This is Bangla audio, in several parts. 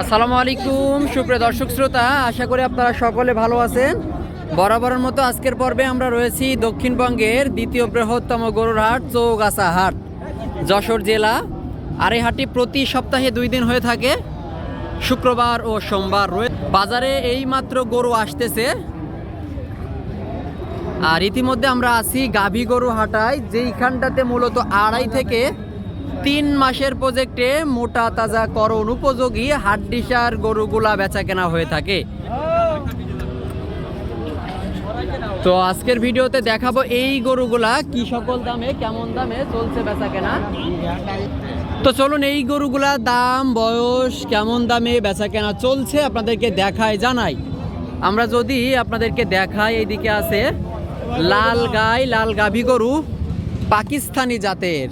আসসালামু আলাইকুম, সুপ্রিয় দর্শক শ্রোতা, আশা করি আপনারা সকলে ভালো আছেন। বরাবরের মতো আজকের পর্বে আমরা রয়েছি দক্ষিণবঙ্গের দ্বিতীয় বৃহত্তম গরুর হাট চৌগাছা হাট, যশোর জেলা। আর এই হাটটি প্রতি সপ্তাহে দুই দিন হয়ে থাকে, শুক্রবার ও সোমবার বাজারে এই মাত্র গরু আসতেছে। আর ইতিমধ্যে আমরা আছি গাভী গরু হাটায়, যেইখানটাতে মূলত আড়াই থেকে তিন মাসের প্রজেক্টে মোটা তাজা করণ উপযোগী হাড্ডিসার গরুগুলা বেচা কেনা হয়ে থাকে। তো আজকের ভিডিওতে দেখাবো এই গরুগুলা কি সকল দামে, কেমন দামে চলছে বেচা কেনা তো চলুন এই গরুগুলা দাম, বয়স, কেমন দামে বেচা কেনা চলছে আপনাদেরকে দেখায়, জানাই। আমরা যদি আপনাদেরকে দেখাই, এইদিকে আছে লাল গাই, লাল গাভী গরু, পাকিস্তানি জাতের।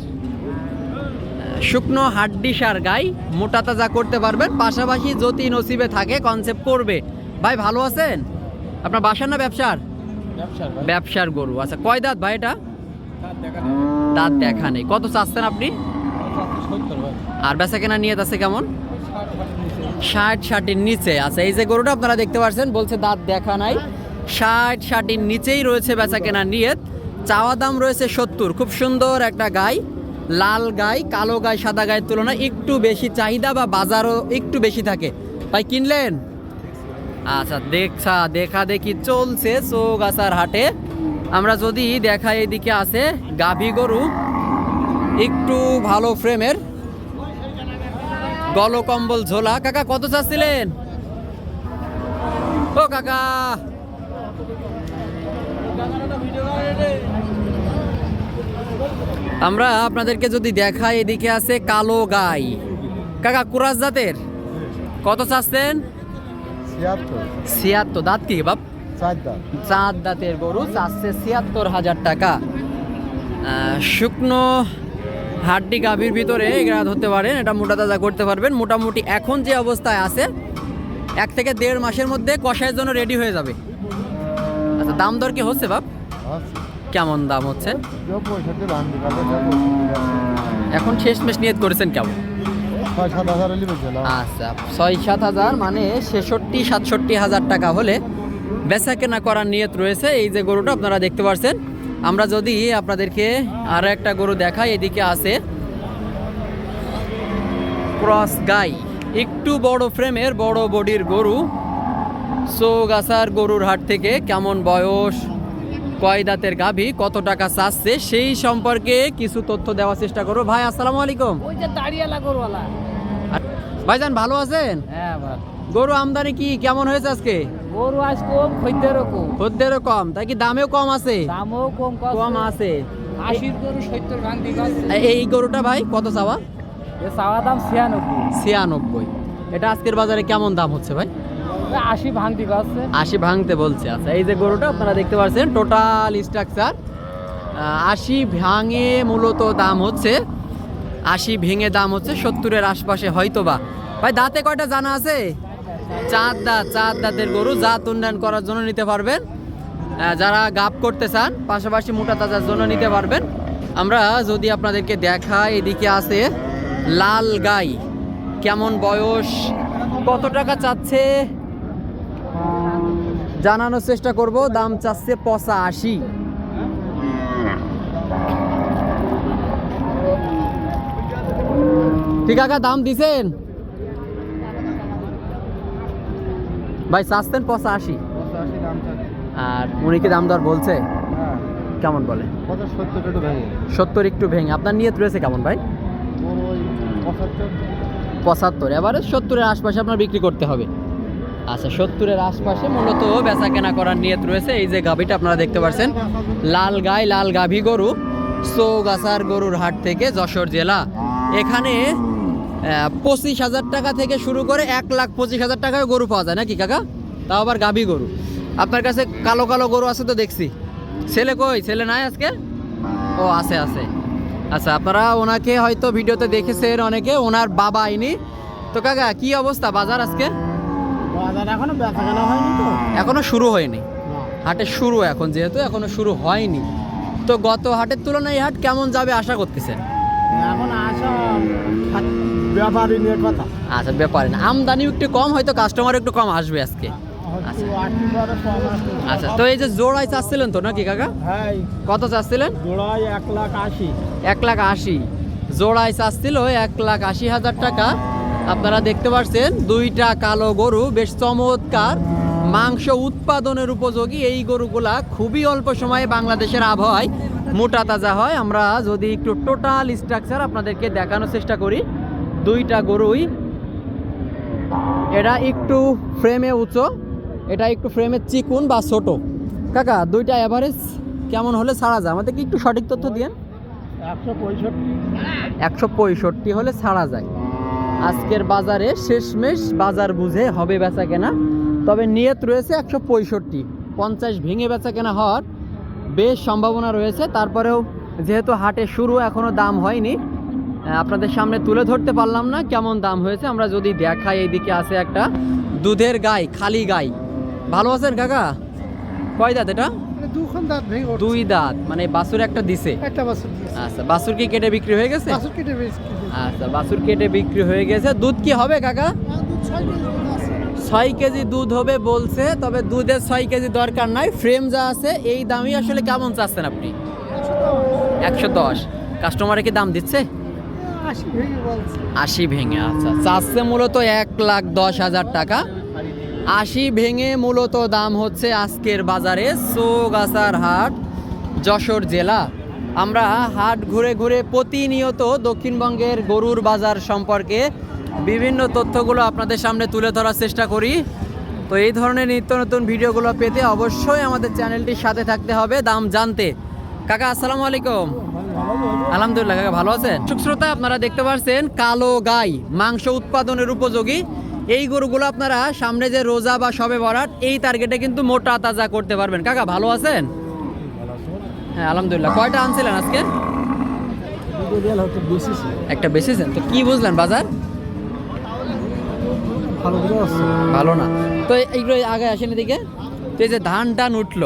শুকনো হাড্ডি সার গাই মোটা তাজা করতে পারবেন পাশাপাশি যদি নসিবে থাকে কনসেপ্ট করবে। ভাই ভালো আছেন? আপনার বাসার না ব্যবসার? ব্যবসার গরু। আচ্ছা কয় দাঁত ভাই এটা? দাঁত দেখা নেই। কত চাচ্ছেন আপনি? আর বেচা কেনা নিয়ে আছে কেমন? ষাট ষাটের নিচে। আচ্ছা এই যে গরুটা আপনারা দেখতে পাচ্ছেন বলছে দাঁত দেখা নাই। ষাট ষাটের নিচেই রয়েছে বেচা কেনা নিয়ত। চাওয়া দাম রয়েছে সত্তর। খুব সুন্দর একটা গাই। লাল গাই, কালো গাই, সাদা গায়ের তুলনায় একটু বেশি চাহিদা বা বাজারও একটু বেশি থাকে। ভাই, কিনলেন? আচ্ছা দেখছা, দেখা দেখি চলছে চৌগাছার হাটে। আমরা যদি দেখা এদিকে আছে, গাভী গরু, একটু ভালো ফ্রেমের। গলকম্বল ঝোলা। কাকা, কত চাচ্ছিলেন? ও, কাকা! আমরা আপনাদেরকে যদি দেখাই এদিকে আছে কালো গাই। কাকা কুরাস জাতের? কত চাচ্ছেন? ছিয়াত্তর। দাঁত কি বাপ? চার চাঁদ দাঁতের গরু চাচ্ছে ছিয়াত্তর হাজার টাকা। শুকনো হাড্ডি গাভীর ভিতরে এগুলা ধরতে পারেন এটা মোটা তাজা করতে পারবেন। মোটামুটি এখন যে অবস্থায় আছে এক থেকে দেড় মাসের মধ্যে কষায়ের জন্য রেডি হয়ে যাবে। আচ্ছা দাম দর কি হচ্ছে বাপ? কেমন দাম হচ্ছে? এখন শেষমেশ নিয়ত করেছেন কেমন? আচ্ছা ছয় সাত হাজার মানে ছেষট্টি সাতষট্টি হাজার টাকা হলে বেচা কেনা করার নিয়ত রয়েছে। এই যে গরুটা আপনারা দেখতে পাচ্ছেন আমরা যদি আপনাদেরকে আরও একটা গরু দেখাই, এদিকে আছে ক্রস গাই। একটু বড় ফ্রেমের, বড় বডির গরু। চৌগাছার গরুর হাট থেকে কেমন বয়স? কয় দাঁতের গাভী কত টাকা চাচ্ছে সেই সম্পর্কে কিছু তথ্য দেওয়ার চেষ্টা করব ভাই আসসালামু আলাইকুম। ওই যে দাঁড়িয়ালা গরুওয়ালা। ভাইজান ভালো আছেন? হ্যাঁ গরু আমদানি কি কেমন হয়েছে আজকে? গরু আজ কম খদ্দেরও কম। খদ্দেরও কম। তাই কি দামেও কম আছে? দামও কম কম আছে। আশির গরু সত্তর ভাঙতি এই গরুটা ভাই কত চাওয়া? চাওয়া দাম ছিয়ানব্বই। ছিয়ানব্বই। এটা আজকের বাজারে কেমন দাম হচ্ছে ভাই? আশি ভাঙতি আছে আশি ভাঙতে বলছে। আচ্ছা এই যে গরুটা আপনারা দেখতে পাচ্ছেন টোটাল স্ট্রাকচার আশি ভাঙে মূলত দাম হচ্ছে, আশি ভেঙে দাম হচ্ছে সত্তরের আশপাশে হয়তো বা ভাই, দাঁতে কয়টা জানা আছে? চার দাঁত, চার দাঁতের গরু জাত উন্নয়ন করার জন্য নিতে পারবেন। যারা গাপ করতে চান, পাশাপাশি মোটা তাজার জন্য নিতে পারবেন। আমরা যদি আপনাদেরকে দেখা এদিকে আছে লাল গাই। কেমন বয়স? কত টাকা চাচ্ছে? জানানোর চেষ্টা করব দাম চাচ্ছে পচা আশি ঠিক আছে দাম দিছেন? ভাই চাচ্ছেন পঁচাশি। আর উনি কি দাম দর বলছে? হ্যাঁ। কেমন বলে? সত্তর একটু ভেঙে। আপনার নিয়ত রয়েছে কেমন ভাই? পঁচাত্তর। এবারে সত্তরের আশপাশে আপনার বিক্রি করতে হবে। আচ্ছা সত্তরের আশপাশে মূলত বেচা কেনা করার নিয়ত রয়েছে। এই যে গাভীটা আপনারা দেখতে পাচ্ছেন লাল গাই, লাল গাভী গরু, চৌগাছার গরুর হাট থেকে যশোর জেলা। এখানে পঁচিশ হাজার টাকা থেকে শুরু করে এক লাখ পঁচিশ হাজার টাকায় গরু পাওয়া যায়, নাকি কাকা? তাও আবার গাভী গরু। আপনার কাছে কালো কালো গরু আছে তো দেখছি। ছেলে কই? ছেলে নাই আজকে? ও, আছে আছে। আচ্ছা আপনারা ওনাকে হয়তো ভিডিওতে দেখেছেন অনেকে, ওনার বাবা আইনি তো কাকা, কি অবস্থা বাজার আজকে? বাজার এখনও বেচা কেনা হয়নি তো? এখনও শুরু হয়নি। হাটের শুরু এখন যেহেতু এখনও শুরু হয়নি। তো গত হাটের তুলনায় এই হাট কেমন যাবে আশা করতেছেন? এখন আসা ব্যাপারই নিয়ে কথা। আচ্ছা ব্যাপারে না। আমদানি একটু কম হয়তো কাস্টমার একটু কম আসবে আজকে। হয়তো আশি বারো ছ মাস আচ্ছা তো এই যে জোড়াই চাচ্ছিলেন তো নাকি কাকা? হ্যাঁ। কত চাচ্ছিলেন? জোড়ায় এক লাখ আশি। এক লাখ আশি। জোড়ায় চাচ্ছিল এক লাখ আশি হাজার টাকা। আপনারা দেখতে পাচ্ছেন দুইটা কালো গরু বেশ চমৎকার। মাংস উৎপাদনের উপযোগী। এই গরুগুলা খুবই অল্প সময়ে বাংলাদেশের আবহাওয়ায় মোটা তাজা হয়। আমরা যদি একটু টোটাল স্ট্রাকচার আপনাদেরকে দেখানোর চেষ্টা করি দুইটা গরুই। এটা একটু ফ্রেমে উঁচু এটা একটু ফ্রেমে চিকুন বা ছোট। কাকা দুইটা অ্যাভারেজ কেমন হলে ছাড়া যায়? আমাদেরকে একটু সঠিক তথ্য দিয়েন। একশো পঁয়ষট্টি। একশো পঁয়ষট্টি হলে ছাড়া যায়। আজকের বাজারে শেষমেশ বাজার বুঝে হবে বেচা কেনা। তবে নিয়ত রয়েছে একশো পঁয়ষট্টি। পঞ্চাশ ভেঙে বেচা কেনা হওয়ার বেশ সম্ভাবনা রয়েছে। তারপরেও যেহেতু হাটে শুরু এখনও দাম হয়নি আপনাদের সামনে তুলে ধরতে পারলাম না কেমন দাম হয়েছে। আমরা যদি দেখাই এইদিকে আছে একটা দুধের গাই খালি গাই। ভালো আছেন কাকা? কয় দাঁত এটা? ওঠে। দুই দাঁত। মানে বাছুর একটা দিছে। একটা আচ্ছা বাছুর কি কেটে বিক্রি হয়ে গেছে? কেটে আচ্ছা বাছুর কেটে বিক্রি হয়ে গেছে। দুধ কি হবে, কাকা? ছয় কেজি দুধ হবে বলছে, তবে দুধের ছয় কেজি দরকার নাই। ফ্রেম যা আছে, এই দামই আসলে কেমন চাচ্ছেন আপনি? একশো দশ। কাস্টমারে কি দাম দিচ্ছে? আশি ভেঙে আচ্ছা। চাচ্ছে মূলত এক লাখ দশ হাজার টাকা। আশি ভেঙে মূলত দাম হচ্ছে আজকের বাজারে সোগাছার হাট, যশোর জেলা। আমরা হাট ঘুরে ঘুরে প্রতিনিয়ত দক্ষিণবঙ্গের গরুর বাজার সম্পর্কে বিভিন্ন তথ্যগুলো আপনাদের সামনে তুলে ধরার চেষ্টা করি। তো এই ধরনের নিত্য নতুন ভিডিওগুলো পেতে অবশ্যই আমাদের চ্যানেলটির সাথে থাকতে হবে, দাম জানতে। কাকা, আসসালামু আলাইকুম। আলহামদুলিল্লাহ, কাকা ভালো আছেন? শ্রোতা, আপনারা দেখতে পাচ্ছেন কালো গাই, মাংস উৎপাদনের উপযোগী। এই গরুগুলো আপনারা সামনে যে রোজা বা সবে বরাট এই টার্গেটে কিন্তু মোটা তাজা করতে পারবেন। কাকা, ভালো আছেন? হ্যাঁ আলহামদুলিল্লাহ। কয়টা আনছিলেন আজকে? একটা বেশিছেন তো কি বুঝলেন বাজার? ভালো না। তো এইগুলো আগে আসেন এদিকে তো এই যে ধান টান উঠল।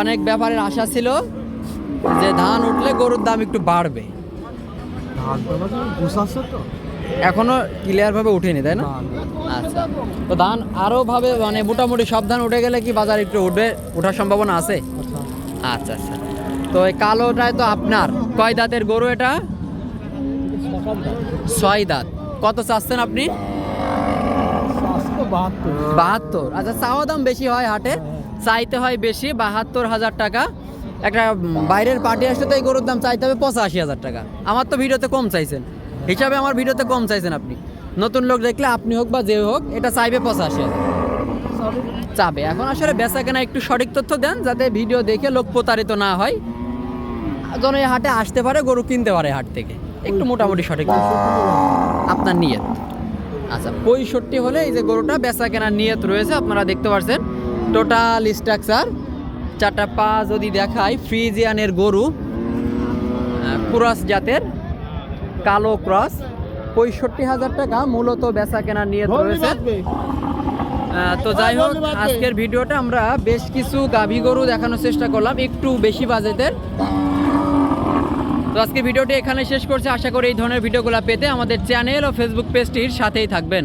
অনেক ব্যাপারের আশা ছিল যে ধান উঠলে গরুর দাম একটু বাড়বে। এখনও ক্লিয়ার ভাবে উঠেনি, তাই না? আচ্ছা। তো ধান আরও ভাবে মানে মোটামুটি সব ধান উঠে গেলে কি বাজার একটু উঠবে, ওঠার সম্ভাবনা আছে? আচ্ছা আচ্ছা। তো এই কালোটায় তো আপনার। কয় দাঁতের গরু এটা? ছয় দাঁত। কত চাচ্ছেন আপনি? বাহাত্তর। আচ্ছা চাওয়া দাম বেশি হয় হাটে? চাইতে হয় বেশি, বাহাত্তর হাজার টাকা। একটা বাইরের পার্টি আসলে তো এই গরুর দাম চাইতে হবে পঁচাশি হাজার টাকা। আমার তো ভিডিওতে কম চাইছেন। হিসাবে আমার ভিডিওতে কম চাইছেন আপনি। নতুন লোক দেখলে আপনি হোক বা যে হোক, এটা চাইবে পঁচাশি হাজার। চাবে এখন আসলে বেচা কেনা একটু সঠিক তথ্য দেন যাতে ভিডিও দেখে লোক প্রতারিত না হয়। যেন এই হাটে আসতে পারে, গরু কিনতে পারে হাট থেকে। একটু মোটামুটি সঠিক আপনার নিয়ত। আচ্ছা পঁয়ষট্টি হলে এই যে গরুটা বেচা কেনার নিয়ত রয়েছে, আপনারা দেখতে পাচ্ছেন টোটাল স্ট্রাকচার চারটা পা যদি দেখায় ফ্রিজিয়ানের গরু ক্রস জাতের, কালো ক্রস। পঁয়ষট্টি হাজার টাকা মূলত বেচা কেনার নিয়ত রয়েছে। তো যাই হোক, আজকের ভিডিওটা আমরা বেশ কিছু গাভী গরু দেখানোর চেষ্টা করলাম, একটু বেশি বাজেটের। তো আজকে ভিডিওটি এখানে শেষ করছি। আশা করি এই ধরনের ভিডিওগুলো পেতে আমাদের চ্যানেল ও ফেসবুক পেজটির সাথেই থাকবেন।